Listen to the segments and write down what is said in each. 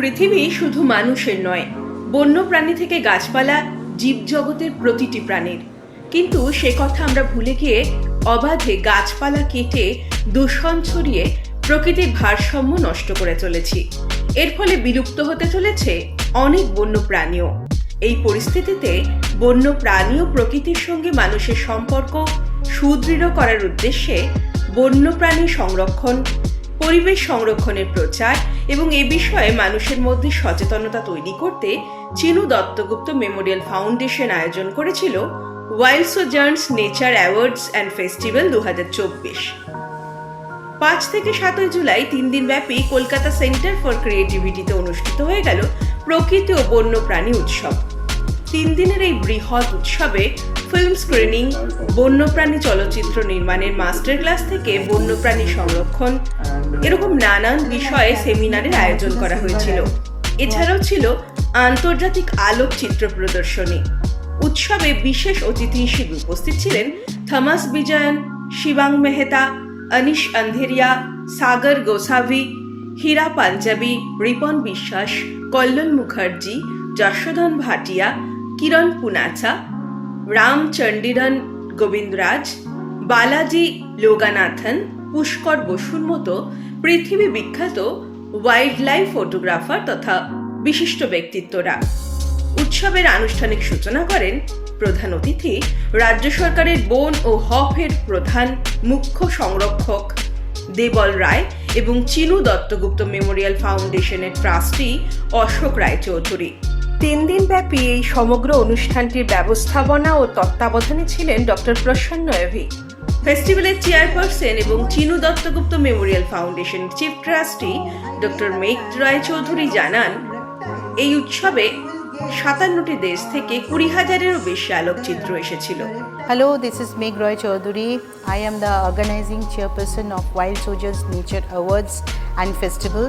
পৃথিবী শুধু মানুষের নয় বন্য প্রাণী থেকে গাছপালা জীবজগতের প্রতিটি প্রাণীর। কিন্তু সে কথা আমরা ভুলে গিয়ে অবাধে গাছপালা কেটে দূষণ ছড়িয়ে প্রকৃতির ভারসাম্য নষ্ট করে চলেছি। এর ফলে বিলুপ্ত হতে চলেছে অনেক বন্য প্রাণীও এই পরিস্থিতিতে বন্য প্রাণী ও প্রকৃতির সঙ্গে মানুষের সম্পর্ক সুদৃঢ় করার উদ্দেশ্যে বন্যপ্রাণী সংরক্ষণ, পরিবেশ সংরক্ষণের প্রচার এবং এ বিষয়ে মানুষের মধ্যে সচেতনতা তৈরি করতে চিনু দত্তগুপ্ত মেমোরিয়াল ফাউন্ডেশন আয়োজন করেছিল wild sojourns nature awards and festival দু পাঁচ থেকে সাতই জুলাই তিন দিন ব্যাপী কলকাতা সেন্টার ফর ক্রিয়েটিভিটিতে অনুষ্ঠিত হয়ে গেল প্রকৃতি ও বন্যপ্রাণী উৎসব। তিন দিনের এই বৃহৎ উৎসবে ফিল্ম স্ক্রিনিং বন্যপ্রাণী চলচ্চিত্র নির্মাণের মাস্টার ক্লাস থেকে বন্যপ্রাণী সংরক্ষণ, এরকম নানান বিষয়ে সেমিনারের আয়োজন করা হয়েছিল। এছাড়াও ছিল আন্তর্জাতিক আলোকচিত্র প্রদর্শনী। উৎসবে বিশেষ অতিথি হিসেবে উপস্থিত ছিলেন থমাস বিজয়ন, শিবাং মেহতা, অনিশ আন্ধেরিয়া, সাগর গোসাভি হীরা পাঞ্জাবি, রিপন বিশ্বাস কল্যাণ মুখার্জি, যশোধন ভাটিয়া, কিরণ পুনাচা রাম চণ্ডীরন গোবিন্দরাজ, বালাজি লোগানাথন, পুষ্কর বসুর মতো পৃথিবী বিখ্যাত ওয়াইল্ড লাইফ ফটোগ্রাফার তথা বিশিষ্ট ব্যক্তিত্বরা। উৎসবের আনুষ্ঠানিক সূচনা করেন প্রধান অতিথি রাজ্য সরকারের বন ও হফের প্রধান মুখ্য সংরক্ষক দেবল রায় এবং চিনু দত্তগুপ্ত মেমোরিয়াল ফাউন্ডেশনের ট্রাস্টি অশোক রায়চৌধুরী। তিন দিন ব্যাপী এই সমগ্র অনুষ্ঠানটির ব্যবস্থাপনা ও তত্ত্বাবধানে ছিলেন ডক্টর প্রসন্ন এভি। ফেস্টিভ্যালের চেয়ারপারসন এবং Chinu Duttagupta memorial foundation chief trustee doctor Megh Roychowdhury জানান, এই উৎসবে সাতান্নটি দেশ থেকে কুড়ি হাজারেরও বেশি আলোকচিত্র এসেছিল। Hello this is Megh Roy Chowdhury I am the organizing chairperson of Wild Soldiers nature awards and Festival.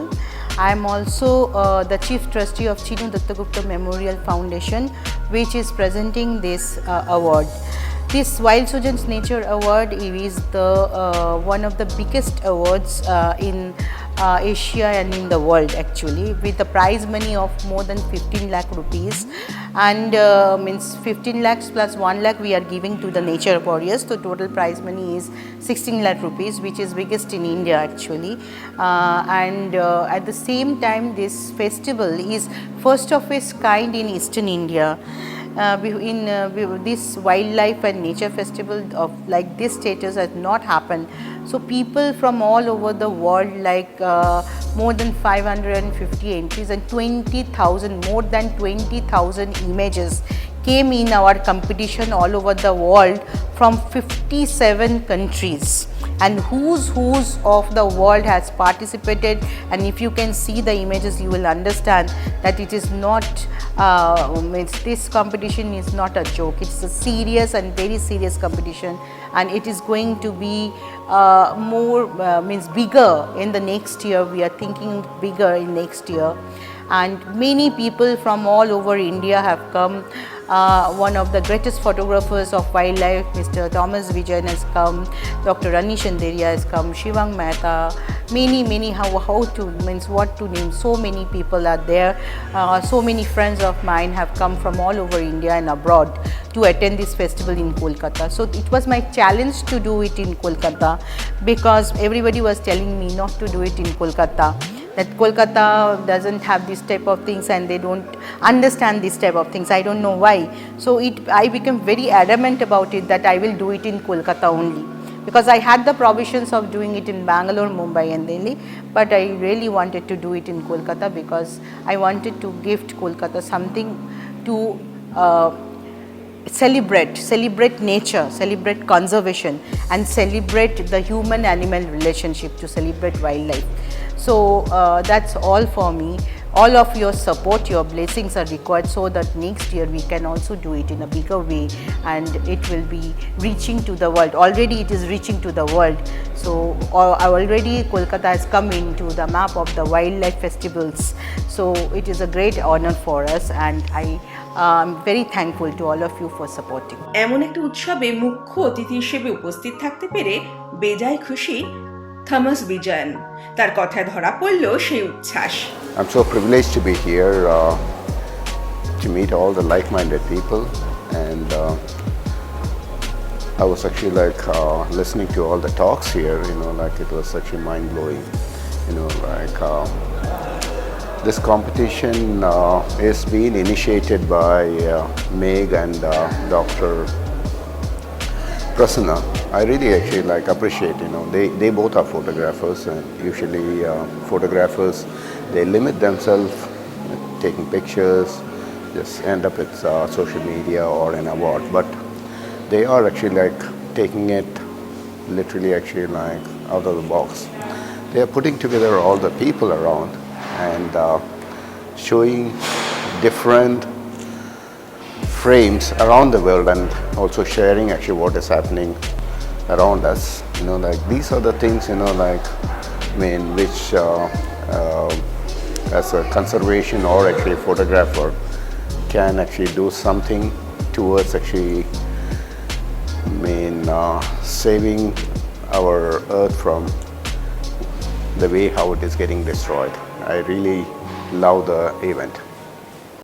I am also uh, the chief trustee of Chinu Dattagupta Memorial Foundation, which is presenting this uh, award. This Wild Sojourns Nature Award is the uh, one of the biggest awards uh, in uh, Asia and in the world actually, with a prize money of more than 15 lakh rupees, and uh, means 15 lakhs plus 1 lakh we are giving to the nature warriors. So total prize money is 16 lakh rupees, which is biggest in India actually, uh, and uh, at the same time this festival is first of its kind in Eastern India in uh, this wildlife and nature festival of like this status has not happened. So people from all over the world like uh, more than 550 entries and 20000 more than 20000 images came in our competition all over the world from 57 countries and who's who's of the world has participated? And if you can see the images you will understand that it is not uh, this competition is not a joke. It's a serious and very serious competition. And it is going to be uh, more uh, means bigger in the next year. We are thinking bigger in next year. And many people from all over India have come. Uh, one of the greatest photographers of wildlife, Mr. Thomas Vijayan, has come. Dr. Anish Anderia has come. Shivang Mehta. Many, many how how to means what to name. So many people are there. Uh, so many friends of mine have come from all over India and abroad to attend this festival in Kolkata. So it was my challenge to do it in Kolkata because everybody was telling me not to do it in Kolkata that Kolkata doesn't have this type of things and they don't understand this type of things. I don't know why. So it, I became very adamant about it that I will do it in Kolkata only because I had the provisions of doing it in Bangalore, Mumbai, and Delhi, but I really wanted to do it in Kolkata because I wanted to gift Kolkata something to. Uh, celebrate celebrate nature celebrate conservation and celebrate the human animal relationship to celebrate wildlife. So uh, that's all for me. All of your support your blessings are required so that next year we can also do it in a bigger way and it will be reaching to the world. Already it is reaching to the world. So already kolkata has come into the map of the wildlife festivals. So it is a great honor for us and i am very thankful to all of you for supporting এমন একটা উৎসবে মুখ্য অতিথি হিসেবে উপস্থিত থাকতে পেরে বেজায় খুশি থমাস বিজয়ন তার কথায় ধরা পড়ল সেই উচ্ছ্বাস I'm so privileged to be here uh, to meet all the like-minded people, and uh, I was actually like uh, listening to all the talks here. You know, like it was such a mind-blowing. You know, like uh, this competition uh, is being initiated by uh, Meg and uh, Dr. Prasanna. I really actually like appreciate, you know, they, they both are photographers and usually uh, photographers, they limit themselves taking pictures, just end up with uh, social media or an award. But they are actually like taking it literally actually like out of the box. They are putting together all the people around and uh, showing different frames around the world and also sharing actually what is happening around us. You know, like these are the things, you know, like, I mean, which uh, uh, as a conservation or actually photographer can actually do something towards actually, I mean, uh, saving our earth from the way how it is getting destroyed. I really love the event.